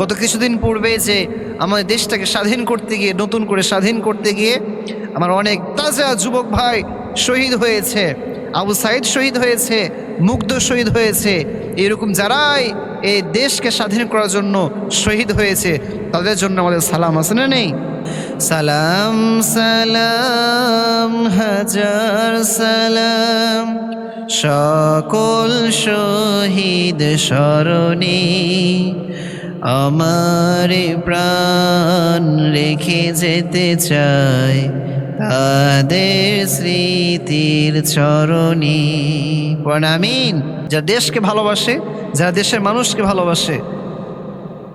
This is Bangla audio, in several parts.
গত কিছুদিন পূর্বে যে আমাদের দেশটাকে স্বাধীন করতে গিয়ে, নতুন করে স্বাধীন করতে গিয়ে আমার অনেক তাজা যুবক ভাই শহীদ হয়েছে, আবু সাইদ শহীদ হয়েছে, মুগ্ধ শহীদ হয়েছে। এরকম যারাই এই দেশকে স্বাধীন করার জন্য শহীদ হয়েছে, তাদের জন্য আমাদের সালাম আছে না নেই? সালাম সালাম, হাজার সালাম। সকল শহীদ স্মরণে। আমার প্রাণ রেখে যেতে চাই তাদের স্মৃতির চরণে। প্রণামিন যারা দেশকে ভালোবাসে যারা দেশের মানুষকে ভালোবাসে,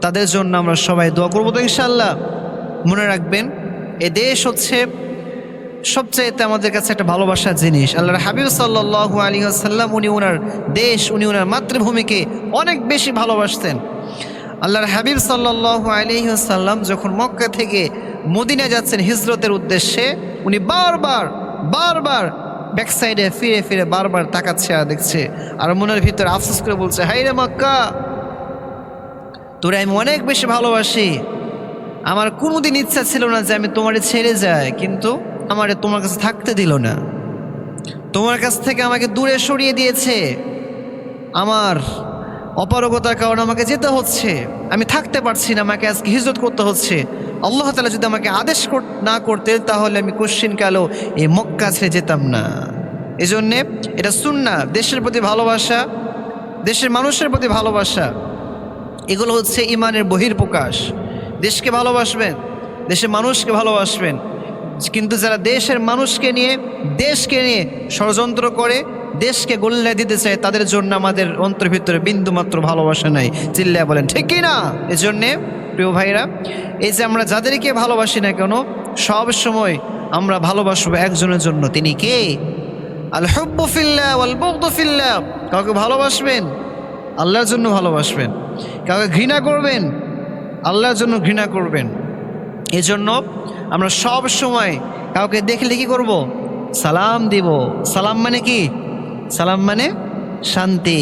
তাদের জন্য আমরা সবাই দোয়া করব তো ইনশাল্লাহ মনে রাখবেন, এ দেশ হচ্ছে সবচাইতে আমাদের কাছে একটা ভালোবাসার জিনিস। আল্লাহর হাবিব সাল্লাহু আলী আসাল্লাম উনি ওনার দেশ, উনি ওনার মাতৃভূমিকে অনেক বেশি ভালোবাসতেন। আল্লাহর হাবিব সাল্লাহু আলী আসাল্লাম যখন মক্কা থেকে মদিনা যাচ্ছেন হিজরতের উদ্দেশ্যে, উনি বারবার বারবার ব্যাক সাইডে ফিরে ফিরে বারবার তাকাচ্ছে আর দেখছে। আর মনের ভিতরে আফসোস করে বলছে হাই রে মক্কা, তোরে আমি অনেক বেশি ভালোবাসি। আমার কোনোদিন ইচ্ছা ছিল না যে আমি তোমারে ছেড়ে যাই, কিন্তু আমারে তোমার কাছে থাকতে দিল না। তোমার কাছ থেকে আমাকে দূরে সরিয়ে দিয়েছে। আমার অপারগতার কারণে আমাকে যেতে হচ্ছে। আমি থাকতে পারছি না, আমাকে আজকে হিজরত করতে হচ্ছে। আল্লাহ তালা যদি আমাকে আদেশ না করতেন, তাহলে আমি কোশ্চিন কালো এই মক্কা ছেড়ে যেতাম না। এজন্যে এটা শুননা দেশের প্রতি ভালোবাসা, দেশের মানুষের প্রতি ভালোবাসা। এগুলো হচ্ছে ইমানের বহির্প্রকাশ দেশকে ভালোবাসবেন, দেশের মানুষকে ভালোবাসবেন। কিন্তু যারা দেশের মানুষকে নিয়ে, দেশকে নিয়ে ষড়যন্ত্র করে দেশকে গোল্লা দিতে চায় তাদের জন্য আমাদের অন্তর ভিতরে বিন্দুমাত্র ভালোবাসা নাই। চিল্লা বলেন, ঠিক না? এজন্যে, প্রিয় ভাইরা এই যে আমরা যাদেরকে ভালোবাসি না কেন, সব সময় আমরা ভালোবাসবো একজনের জন্য। তিনি কে? আল হব্বফিল্লা কাউকে ভালোবাসবেন? আল্লাহর জন্য ভালোবাসবেন। কাউকে ঘৃণা করবেন? আল্লাহর জন্য ঘৃণা করবেন। এজন্য আমরা সব সময় কাউকে দেখলে কি করব? সালাম দিব। সালাম মানে কি? সালাম মানে শান্তি।